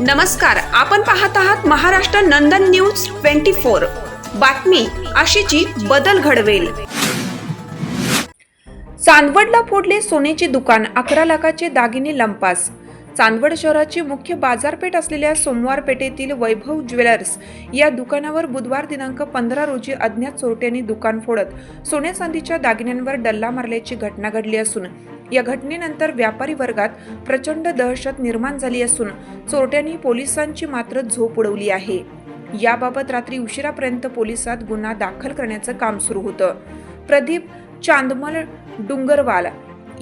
नमस्कार आपण पाहत आहात Maharashtra Nandan news twenty four. बातमी अशीची बदल घडवेल. चांदवडला फोडले सोन्याचे दुकान अकरा लाखाचे दागिने लंपास. चांदवड शहराची मुख्य बाजारपेठ असलेल्या सोमवार पेठेतील वैभव ज्वेलर्स या दुकानावर बुधवार दिनांक पंधरा रोजी अज्ञात चोरट्यांनी दुकान फोडत सोन्या चांदीच्या दागिन्यांवर डल्ला मारल्याची घटना घडली असून या घटनेनंतर व्यापारी वर्गात प्रचंड दहशत निर्माण झाली असून चोरट्यांनी पोलिसांची मात्र झोप उडवली आहे. याबाबत रात्री उशिरापर्यंत पोलिसात गुन्हा दाखल करण्याचं काम सुरू होतं. प्रदीप चांदमल डुंगरवाल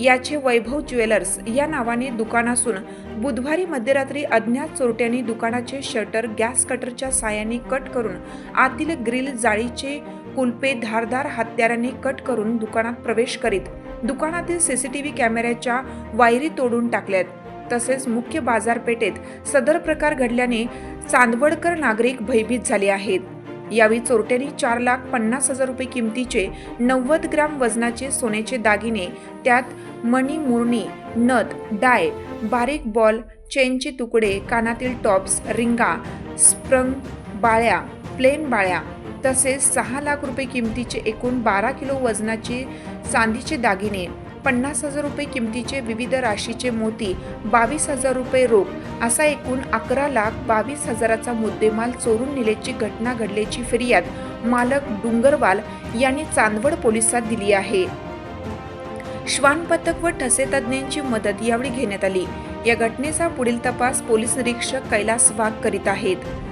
याचे वैभव ज्वेलर्स या नावाने दुकान असून बुधवारी मध्यरात्री अज्ञात चोरट्यांनी दुकानाचे शटर गॅस कटरच्या साहाय्याने कट करून आतील ग्रिल जाळीचे कुलपे धारदार हत्याराने कट करून दुकानात प्रवेश करीत दुकानातील सीसीटीव्ही कॅमेऱ्याच्या वायरी तोडून टाकल्यात. तसेच मुख्य बाजारपेठेत सदर प्रकार घडल्याने चांदवडकर नागरिक भयभीत झाले आहेत. यावेळी चोरट्यांनी चार लाख पन्नास हजार रुपये किमतीचे नव्वद ग्राम वजनाचे सोन्याचे दागिने त्यात मणी मुरणी नथ डाय बारीक बॉल चेनचे तुकडे कानातील टॉप्स रिंगा स्प्रंग बाळ्या प्लेन बाळ्या तसेच सहा लाख रुपये किमतीचे एकूण बारा किलो वजनाचे चांदीचे दागिने पन्नास हजार रुपये किमतीचे विविध राशीचे मोती बावीस हजार रुपये रोख असा एकूण अकरा लाख बावीस हजाराचा मुद्देमाल चोरून नेल्याची घटना घडल्याची फिर्याद मालक डुंगरवाल यांनी चांदवड पोलिसात दिली आहे. श्वान पथक व ठसे तज्ज्ञांची मदत यावेळी घेण्यात आली. या घटनेचा पुढील तपास पोलीस निरीक्षक कैलास वाघ करीत आहेत.